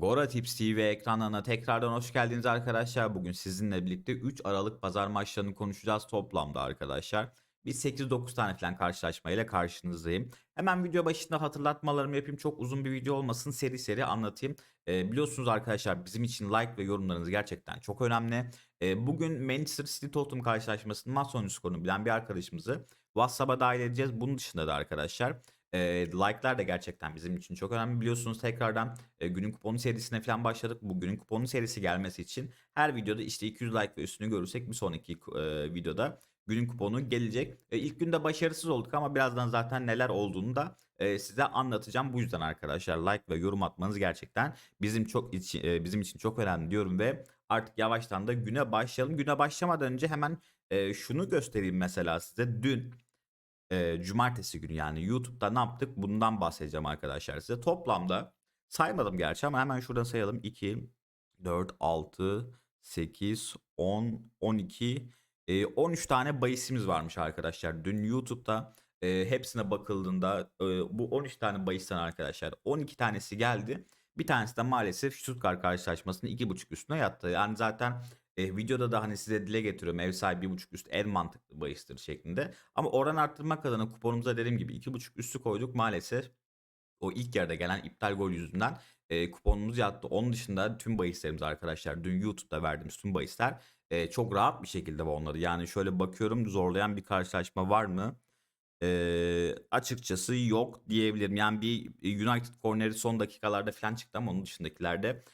Gora Tips TV ekranlarına tekrardan hoş geldiniz arkadaşlar. Bugün sizinle birlikte 3 Aralık pazar maçlarını konuşacağız toplamda arkadaşlar. Biz 8-9 tane falan karşılaşmayla karşınızdayım. Hemen video başında hatırlatmalarımı yapayım. Çok uzun bir video olmasın. Seri seri anlatayım. Ee, biliyorsunuz arkadaşlar bizim için like ve yorumlarınız gerçekten çok önemli. Ee, bugün Manchester City Tottenham karşılaşmasının maç sonucu skorunu bilen bir arkadaşımızı WhatsApp'a dahil edeceğiz. Bunun dışında da arkadaşlar e, like'lar da gerçekten bizim için çok önemli. Biliyorsunuz tekrardan e, günün kuponu serisine falan başladık. Bu günün kuponu serisi gelmesi için her videoda işte 200 like ve üstünü görürsek bir sonraki e, videoda günün kuponu gelecek. E, ilk günde başarısız olduk ama birazdan zaten neler olduğunu da e, size anlatacağım. Bu yüzden arkadaşlar like ve yorum atmanız gerçekten bizim çok için, e, bizim için çok önemli diyorum ve artık yavaştan da güne başlayalım. Güne başlamadan önce hemen e, şunu göstereyim mesela size. Dün e, cumartesi günü yani YouTube'da ne yaptık bundan bahsedeceğim arkadaşlar size. Toplamda saymadım gerçi ama hemen şuradan sayalım. 2, 4, 6, 8, 10, 12, e, 13 tane bahisimiz varmış arkadaşlar. Dün YouTube'da e, hepsine bakıldığında e, bu 13 tane bahisten arkadaşlar 12 tanesi geldi. Bir tanesi de maalesef Stuttgart karşılaşmasının 2.5 üstüne yattı. Yani zaten e, videoda da hani size dile getiriyorum ev sahibi 1.5 üst en mantıklı bahistir şeklinde. Ama oran arttırmak adına kuponumuza dediğim gibi 2.5 üstü koyduk maalesef. O ilk yarıda gelen iptal gol yüzünden e, kuponumuz yattı. Onun dışında tüm bahislerimiz arkadaşlar dün YouTube'da verdiğimiz tüm bahisler e, çok rahat bir şekilde onları. Yani şöyle bakıyorum zorlayan bir karşılaşma var mı? E, açıkçası yok diyebilirim. Yani bir United Corner'i son dakikalarda falan çıktı ama onun dışındakilerde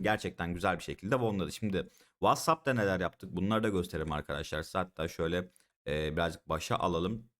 gerçekten güzel bir şekilde onları. Şimdi WhatsApp'ta neler yaptık bunları da gösterelim arkadaşlar. Size Hatta şöyle e, birazcık başa alalım.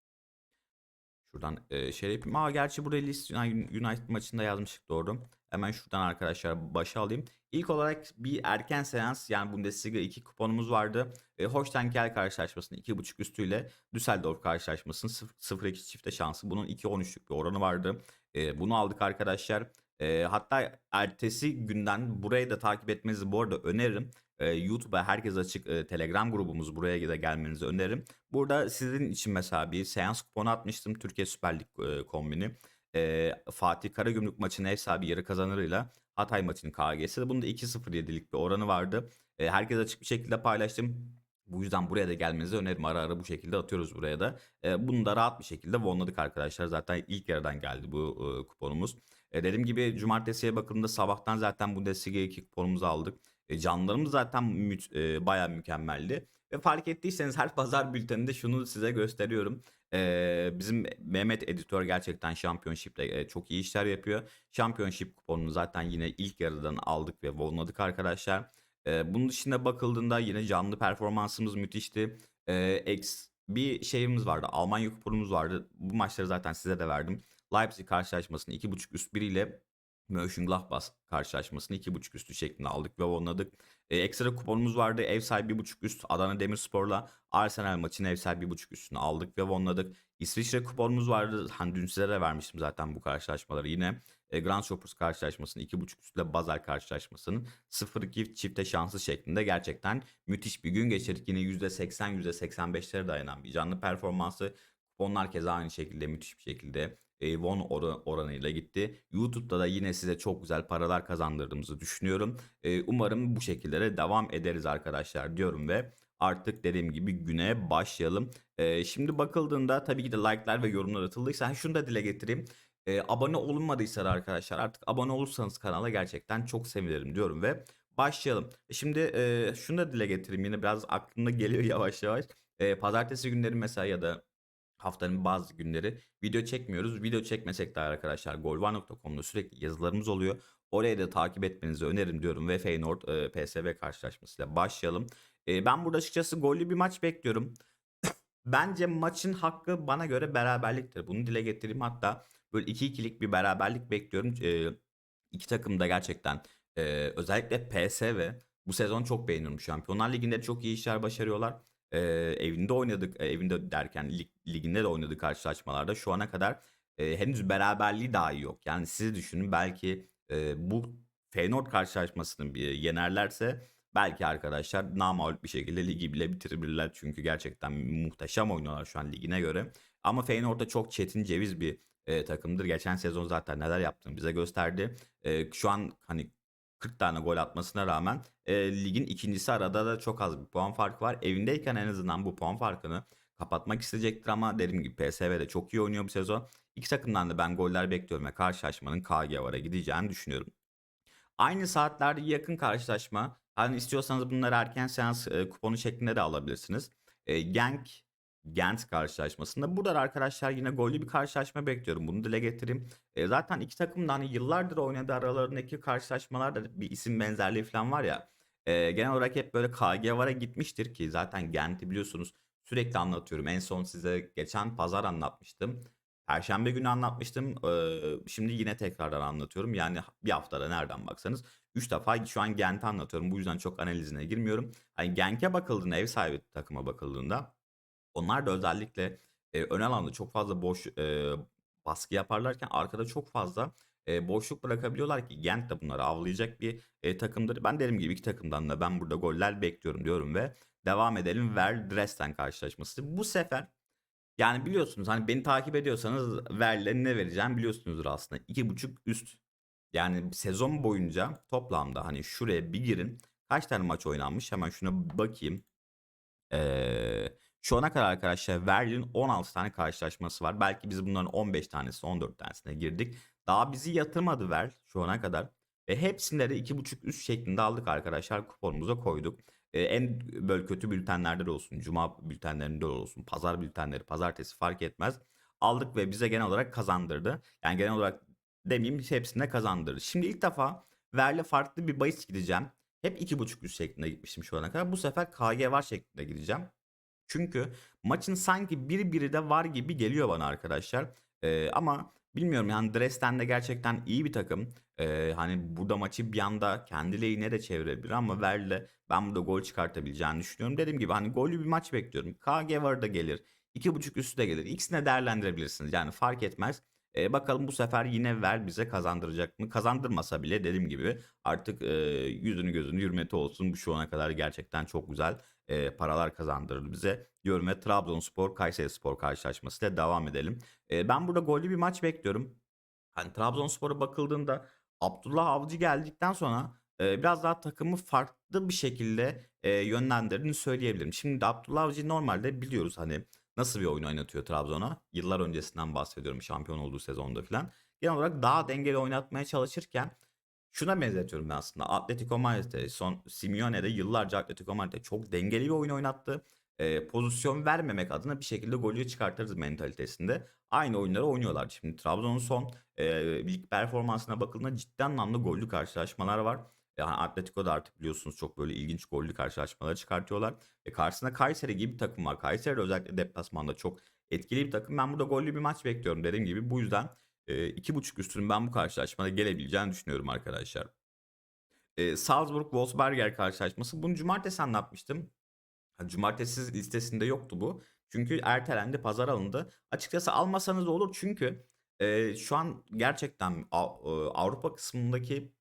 Şuradan e, şey yapayım. Aa gerçi buraya list United maçında yazmıştık doğru. Hemen şuradan arkadaşlar başa alayım. İlk olarak bir erken seans yani Bundesliga 2 kuponumuz vardı. E, Holstein-Kiel karşılaşmasının 2.5 üstüyle Düsseldorf karşılaşmasının 0-2 çifte şansı. Bunun 2.13'lük bir oranı vardı. E, bunu aldık arkadaşlar. E, hatta ertesi günden burayı da takip etmenizi bu arada öneririm. E, YouTube'a herkes açık e, Telegram grubumuz buraya da gelmenizi öneririm. Burada sizin için mesela bir seans kuponu atmıştım. Türkiye Süper Lig e, kombini. E, Fatih Karagümrük maçının ev sahibi yarı kazanırıyla Hatay maçının KG'si. Bunda 2-0-7'lik bir oranı vardı. E, herkes açık bir şekilde paylaştım. Bu yüzden buraya da gelmenizi öneririm. Ara ara bu şekilde atıyoruz buraya da. E, bunu da rahat bir şekilde vonladık arkadaşlar. Zaten ilk yarıdan geldi bu e, kuponumuz. E, dediğim gibi cumartesiye bakıldığında sabahtan zaten bu Bundesliga 2 kuponumuzu aldık. E, canlarımız zaten mü e, bayağı mükemmeldi. Ve fark ettiyseniz her pazar bülteninde şunu size gösteriyorum. E, bizim Mehmet Editör gerçekten Championship'te e, çok iyi işler yapıyor. Championship kuponunu zaten yine ilk yarıdan aldık ve vonladık arkadaşlar. E, bunun dışında bakıldığında yine canlı performansımız müthişti. E, X bir şeyimiz vardı. Almanya kuponumuz vardı. Bu maçları zaten size de verdim. Leipzig karşılaşmasını 2.5 üst 1 ile Mönchengladbach karşılaşmasını 2.5 üstü şeklinde aldık ve onladık. E, ekstra kuponumuz vardı. Ev sahibi 1.5 üst Adana Demirspor'la Arsenal maçının ev sahibi 1.5 üstünü aldık ve onladık. İsviçre kuponumuz vardı. Hani dün size de vermiştim zaten bu karşılaşmaları yine. E, Grand Shoppers karşılaşmasını 2.5 üstle Basel karşılaşmasının 0-2 çifte şansı şeklinde gerçekten müthiş bir gün geçirdik. Yine %80 %85'lere dayanan bir canlı performansı. Kuponlar keza aynı şekilde müthiş bir şekilde won oranıyla gitti. YouTube'da da yine size çok güzel paralar kazandırdığımızı düşünüyorum. Umarım bu şekillere devam ederiz arkadaşlar diyorum ve artık dediğim gibi güne başlayalım. Şimdi bakıldığında tabii ki de like'lar ve yorumlar atıldıysa şunu da dile getireyim. Abone olunmadıysa da arkadaşlar artık abone olursanız kanala gerçekten çok sevinirim diyorum ve başlayalım. Şimdi şunu da dile getireyim yine biraz aklımda geliyor yavaş yavaş. Pazartesi günleri mesela ya da haftanın bazı günleri video çekmiyoruz. Video çekmesek de arkadaşlar golvar.com'da sürekli yazılarımız oluyor. Oraya da takip etmenizi öneririm diyorum ve Feyenoord e, PSV karşılaşmasıyla başlayalım. E, ben burada açıkçası gollü bir maç bekliyorum. Bence maçın hakkı bana göre beraberliktir. Bunu dile getireyim. Hatta böyle 2-2'lik bir beraberlik bekliyorum. E, iki takım da gerçekten e, özellikle PSV bu sezon çok beğeniyorum. Şampiyonlar Ligi'nde çok iyi işler başarıyorlar e, evinde oynadık. Evinde derken lig, liginde de oynadık karşılaşmalarda. Şu ana kadar e, henüz beraberliği dahi yok. Yani siz düşünün belki e, bu Feyenoord karşılaşmasını bir yenerlerse belki arkadaşlar namağlup bir şekilde ligi bile bitirebilirler. Çünkü gerçekten muhteşem oynuyorlar şu an ligine göre. Ama Feyenoord da çok çetin ceviz bir e, takımdır. Geçen sezon zaten neler yaptığını bize gösterdi. E, şu an hani 40 tane gol atmasına rağmen e, ligin ikincisi arada da çok az bir puan farkı var. Evindeyken en azından bu puan farkını kapatmak isteyecektir ama dediğim gibi PSV de çok iyi oynuyor bu sezon. İki takımdan da ben goller bekliyorum ve karşılaşmanın KG vara gideceğini düşünüyorum. Aynı saatlerde yakın karşılaşma. Hani istiyorsanız bunları erken seans e, kuponu şeklinde de alabilirsiniz. E, Genk Gent karşılaşmasında. Burada da arkadaşlar yine gollü bir karşılaşma bekliyorum. Bunu dile getireyim. E, zaten iki takım da hani yıllardır oynadığı aralarındaki karşılaşmalarda bir isim benzerliği falan var ya. E, genel olarak hep böyle KG vara gitmiştir ki zaten Gent'i biliyorsunuz sürekli anlatıyorum. En son size geçen pazar anlatmıştım. Perşembe günü anlatmıştım. Ee, şimdi yine tekrardan anlatıyorum. Yani bir haftada nereden baksanız 3 defa şu an Gent'i anlatıyorum. Bu yüzden çok analizine girmiyorum. Hani Genk'e bakıldığında, ev sahibi takıma bakıldığında onlar da özellikle e, ön alanda çok fazla boş e, baskı yaparlarken arkada çok fazla e, boşluk bırakabiliyorlar ki Gent de bunları avlayacak bir e, takımdır. Ben derim gibi iki takımdan da ben burada goller bekliyorum diyorum ve devam edelim. Ver Dresden karşılaşması. Bu sefer yani biliyorsunuz hani beni takip ediyorsanız Ver'le ne vereceğim biliyorsunuzdur aslında. 2.5 üst. Yani sezon boyunca toplamda hani şuraya bir girin. Kaç tane maç oynanmış? Hemen şuna bakayım. Ee, şu ana kadar arkadaşlar Verlin 16 tane karşılaşması var. Belki biz bunların 15 tanesi 14 tanesine girdik. Daha bizi yatırmadı Ver şu ana kadar. Ve hepsinde de 2.5 üst şeklinde aldık arkadaşlar. Kuponumuza koyduk. Ee, en böyle kötü bültenlerde de olsun. Cuma bültenlerinde de olsun. Pazar bültenleri, pazartesi fark etmez. Aldık ve bize genel olarak kazandırdı. Yani genel olarak demeyeyim hepsinde kazandırdı. Şimdi ilk defa Ver'le farklı bir bahis gideceğim. Hep 2.5 üst şeklinde gitmiştim şu ana kadar. Bu sefer KG var şeklinde gideceğim. Çünkü maçın sanki bir biri de var gibi geliyor bana arkadaşlar. Ee, ama bilmiyorum yani Dresden de gerçekten iyi bir takım. Ee, hani burada maçı bir anda kendi lehine de çevirebilir ama Verle ben burada gol çıkartabileceğini düşünüyorum. Dediğim gibi hani gollü bir maç bekliyorum. KG var da gelir. 2.5 üstü de gelir. İkisini de değerlendirebilirsiniz. Yani fark etmez. Ee, bakalım bu sefer yine Ver bize kazandıracak mı? Kazandırmasa bile dediğim gibi artık e, yüzünü gözünü hürmeti olsun. Bu şu ana kadar gerçekten çok güzel e, paralar kazandırır bize diyorum ve Trabzonspor Kayserispor karşılaşmasıyla devam edelim. E, ben burada gollü bir maç bekliyorum. Hani Trabzonspor'a bakıldığında Abdullah Avcı geldikten sonra e, biraz daha takımı farklı bir şekilde e, yönlendirdiğini söyleyebilirim. Şimdi Abdullah Avcı normalde biliyoruz hani nasıl bir oyun oynatıyor Trabzon'a. Yıllar öncesinden bahsediyorum şampiyon olduğu sezonda falan. Genel olarak daha dengeli oynatmaya çalışırken şuna benzetiyorum ben aslında. Atletico Madrid'de son Simeone'de yıllarca Atletico Madrid'de çok dengeli bir oyun oynattı. E, pozisyon vermemek adına bir şekilde golü çıkartırız mentalitesinde. Aynı oyunları oynuyorlar. Şimdi Trabzon'un son e, lig performansına bakıldığında ciddi anlamda gollü karşılaşmalar var. Yani Atletico'da artık biliyorsunuz çok böyle ilginç gollü karşılaşmalar çıkartıyorlar. Ve karşısında Kayseri gibi bir takım var. Kayseri özellikle deplasmanda çok etkili bir takım. Ben burada gollü bir maç bekliyorum dediğim gibi. Bu yüzden e, iki buçuk üstünün ben bu karşılaşmada gelebileceğini düşünüyorum arkadaşlar. E, Salzburg-Wolfsberger karşılaşması. Bunu cumartesi anlatmıştım. Cumartesi listesinde yoktu bu. Çünkü ertelendi, pazar alındı. Açıkçası almasanız olur çünkü e, şu an gerçekten Avrupa kısmındaki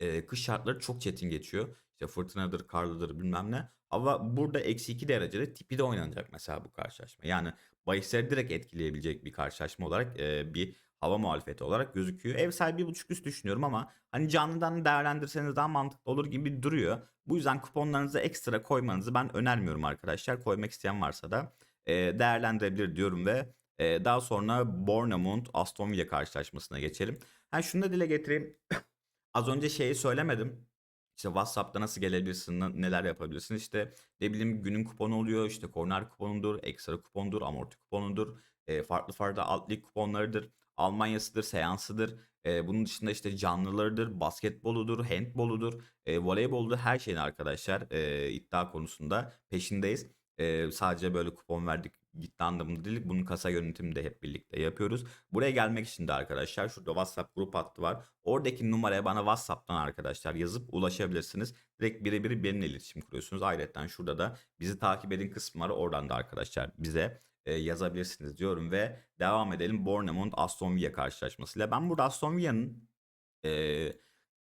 e, kış şartları çok çetin geçiyor. İşte fırtınadır, karlıdır bilmem ne. Ama burada eksi 2 derecede tipi de oynanacak mesela bu karşılaşma. Yani bahisleri direkt etkileyebilecek bir karşılaşma olarak e, bir hava muhalefeti olarak gözüküyor. Ev sahibi buçuk üst düşünüyorum ama hani canlıdan değerlendirseniz daha mantıklı olur gibi duruyor. Bu yüzden kuponlarınızı ekstra koymanızı ben önermiyorum arkadaşlar. Koymak isteyen varsa da e, değerlendirebilir diyorum ve e, daha sonra Bournemouth Aston Villa karşılaşmasına geçelim. Ha şunu da dile getireyim. Az önce şeyi söylemedim. İşte WhatsApp'ta nasıl gelebilirsin, neler yapabilirsin. İşte ne bileyim günün kuponu oluyor, işte korner kuponudur, ekstra kupondur, amorti kuponudur, e, farklı farklı alt lig kuponlarıdır. Almanya'sıdır, seansıdır. E, bunun dışında işte canlılarıdır, basketboludur, handboludur, e, voleyboludur her şeyin arkadaşlar e, iddia konusunda peşindeyiz. E, sadece böyle kupon verdik gitti anlamında değil. Bunun kasa yönetimi de hep birlikte yapıyoruz. Buraya gelmek için de arkadaşlar şurada WhatsApp grup hattı var. Oradaki numaraya bana WhatsApp'tan arkadaşlar yazıp ulaşabilirsiniz. Direkt birebir benimle iletişim kuruyorsunuz. Ayrıca şurada da bizi takip edin kısmı var. Oradan da arkadaşlar bize e, yazabilirsiniz diyorum ve devam edelim Bournemouth Aston Villa karşılaşmasıyla. Ben burada Aston Villa'nın e,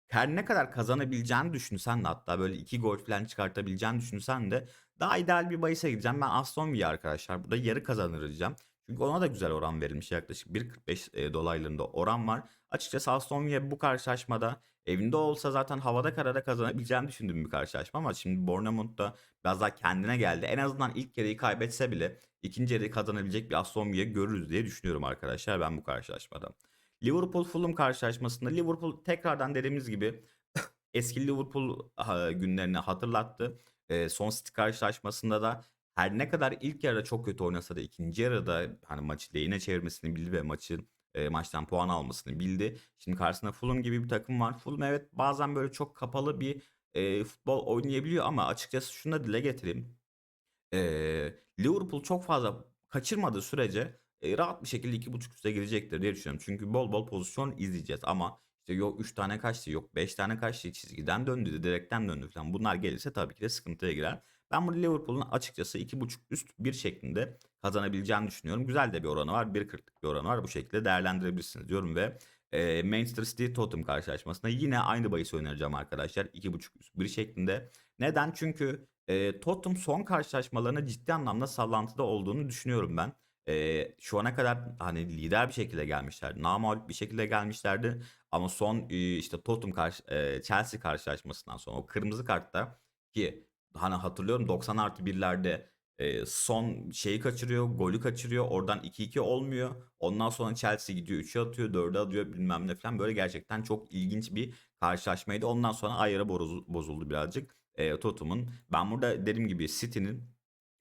her ne kadar kazanabileceğini düşünsen de hatta böyle iki gol falan çıkartabileceğini düşünsen de daha ideal bir bahise gideceğim. Ben Aston Villa arkadaşlar burada yarı kazanır diyeceğim. Çünkü ona da güzel oran verilmiş yaklaşık 1.45 e, dolaylarında oran var. Açıkçası Aston Villa bu karşılaşmada evinde olsa zaten havada karada kazanabileceğini düşündüğüm bir karşılaşma ama şimdi Bournemouth'da biraz daha kendine geldi. En azından ilk yarıyı kaybetse bile ikinci yarıyı kazanabilecek bir Aston Villa görürüz diye düşünüyorum arkadaşlar ben bu karşılaşmada. Liverpool Fulham karşılaşmasında Liverpool tekrardan dediğimiz gibi eski Liverpool günlerini hatırlattı. Eee, son City karşılaşmasında da her ne kadar ilk yarıda çok kötü oynasa da ikinci yarıda hani maçı lehine çevirmesini bildi ve maçın eee, maçtan puan almasını bildi. Şimdi karşısında Fulham gibi bir takım var. Fulham evet bazen böyle çok kapalı bir eee, futbol oynayabiliyor ama açıkçası şunu da dile getireyim. Eee, Liverpool çok fazla kaçırmadığı sürece eee, rahat bir şekilde 2.5 üste girecektir diye düşünüyorum. Çünkü bol bol pozisyon izleyeceğiz ama işte yok 3 tane kaçtı, yok 5 tane kaçtı, çizgiden döndü, direkten döndü falan. Bunlar gelirse tabii ki de sıkıntıya girer. Ben burada Liverpool'un açıkçası 2.5 üst 1 şeklinde kazanabileceğini düşünüyorum. Güzel de bir oranı var. 1.40'lık bir oranı var. Bu şekilde değerlendirebilirsiniz diyorum ve eee, Manchester City Tottenham karşılaşmasında yine aynı bahisi önereceğim arkadaşlar. 2.5 üst 1 şeklinde. Neden? Çünkü eee Tottenham son karşılaşmalarına ciddi anlamda sallantıda olduğunu düşünüyorum ben. Eee, şu ana kadar hani lider bir şekilde gelmişlerdi. Namağlup bir şekilde gelmişlerdi. Ama son eee, işte Tottenham karşı, eee, Chelsea karşılaşmasından sonra o kırmızı kartta ki hani hatırlıyorum 90 artı 1'lerde eee, son şeyi kaçırıyor, golü kaçırıyor. Oradan 2-2 olmuyor. Ondan sonra Chelsea gidiyor 3'e atıyor, 4'e atıyor bilmem ne falan. Böyle gerçekten çok ilginç bir karşılaşmaydı. Ondan sonra bozu- bozuldu birazcık eee Tottenham'ın. Ben burada dediğim gibi City'nin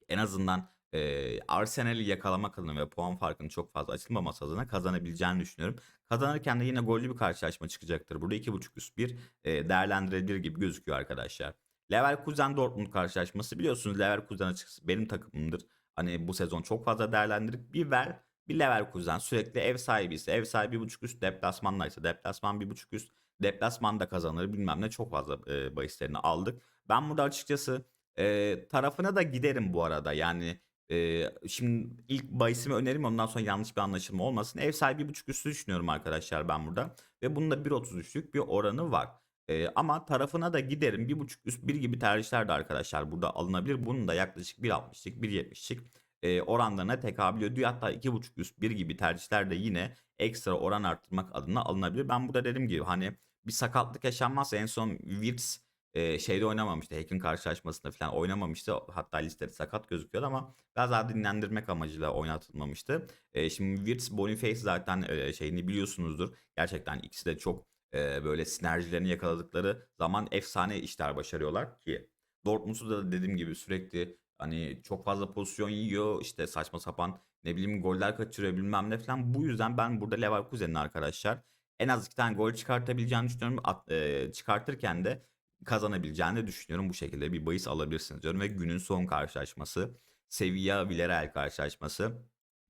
en azından eee Arsenal'i yakalamak adına ve puan farkının çok fazla açılmaması adına kazanabileceğini düşünüyorum. Kazanırken de yine gollü bir karşılaşma çıkacaktır. Burada 2.5 üst 1 eee, değerlendirilebilir gibi gözüküyor arkadaşlar. Leverkusen Dortmund karşılaşması biliyorsunuz Leverkusen açıkçası benim takımımdır. Hani bu sezon çok fazla değerlendirdik. Bir ver bir Leverkusen sürekli ev sahibi ise ev sahibi 1.5 üst deplasmandaysa deplasman 1.5 üst deplasmanda kazanır bilmem ne çok fazla eee bahislerini aldık. Ben burada açıkçası eee, tarafına da giderim bu arada. Yani eee, şimdi ilk bahisimi önerim ondan sonra yanlış bir anlaşılma olmasın. Ev sahibi 1.5 üstü düşünüyorum arkadaşlar ben burada. Ve bunda 1.33'lük bir oranı var. Eee, ama tarafına da giderim. 1.5 üst 1 gibi tercihler de arkadaşlar burada alınabilir. Bunun da yaklaşık 1.60'lık 1.70'lik eee, oranlarına tekabül ediyor. Hatta 2.5 üst 1 gibi tercihler de yine ekstra oran arttırmak adına alınabilir. Ben burada dediğim gibi hani bir sakatlık yaşanmazsa en son Wirtz eee, şeyde oynamamıştı. Hack'in karşılaşmasında falan oynamamıştı. Hatta listede sakat gözüküyordu ama biraz daha dinlendirmek amacıyla oynatılmamıştı. Eee, şimdi Wirtz, Boniface zaten eee, şeyini biliyorsunuzdur. Gerçekten ikisi de çok eee, böyle sinerjilerini yakaladıkları zaman efsane işler başarıyorlar ki Dortmund'u da dediğim gibi sürekli hani çok fazla pozisyon yiyor. işte saçma sapan ne bileyim goller kaçırıyor bilmem ne falan. Bu yüzden ben burada Leverkusen'in arkadaşlar en az iki tane gol çıkartabileceğini düşünüyorum. At, eee, çıkartırken de kazanabileceğini düşünüyorum. Bu şekilde bir bahis alabilirsiniz diyorum ve günün son karşılaşması Sevilla Villarreal karşılaşması.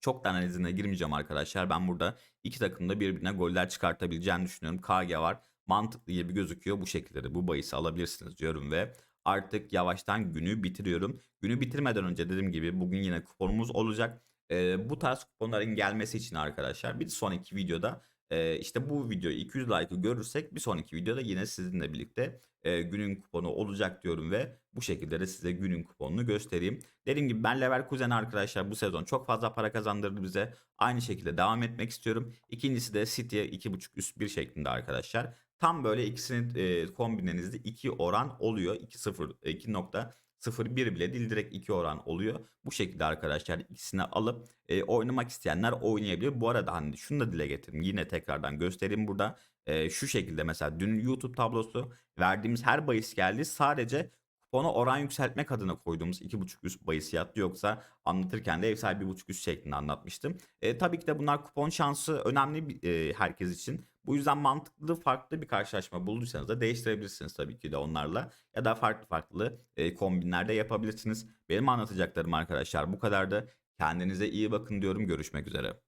Çok da analizine girmeyeceğim arkadaşlar. Ben burada iki takım da birbirine goller çıkartabileceğini düşünüyorum. KG var. Mantıklı gibi gözüküyor. Bu şekilde de bu bahisi alabilirsiniz diyorum ve artık yavaştan günü bitiriyorum. Günü bitirmeden önce dediğim gibi bugün yine kuponumuz olacak. Eee, bu tarz kuponların gelmesi için arkadaşlar bir sonraki videoda eee, işte bu videoyu 200 like'ı görürsek bir sonraki videoda yine sizinle birlikte eee, günün kuponu olacak diyorum ve bu şekilde de size günün kuponunu göstereyim. Dediğim gibi ben Leverkusen arkadaşlar bu sezon çok fazla para kazandırdı bize. Aynı şekilde devam etmek istiyorum. İkincisi de City'ye 2.5 üst 1 şeklinde arkadaşlar. Tam böyle ikisinin eee kombinenizde 2 oran oluyor. 2.0 2.01 bile değil direkt 2 oran oluyor. Bu şekilde arkadaşlar ikisini alıp eee, oynamak isteyenler oynayabilir. Bu arada hani şunu da dile getireyim. Yine tekrardan göstereyim burada. Eee, şu şekilde mesela dün YouTube tablosu verdiğimiz her bahis geldi. Sadece kupona oran yükseltmek adına koyduğumuz 2.5 üst bahis yattı. Yoksa anlatırken de ev sahibi 1.5 üst şeklinde anlatmıştım. E, tabii ki de bunlar kupon şansı önemli e, herkes için. Bu yüzden mantıklı farklı bir karşılaşma bulduysanız da değiştirebilirsiniz tabii ki de onlarla. Ya da farklı farklı e, kombinlerde yapabilirsiniz. Benim anlatacaklarım arkadaşlar bu kadardı. Kendinize iyi bakın diyorum. Görüşmek üzere.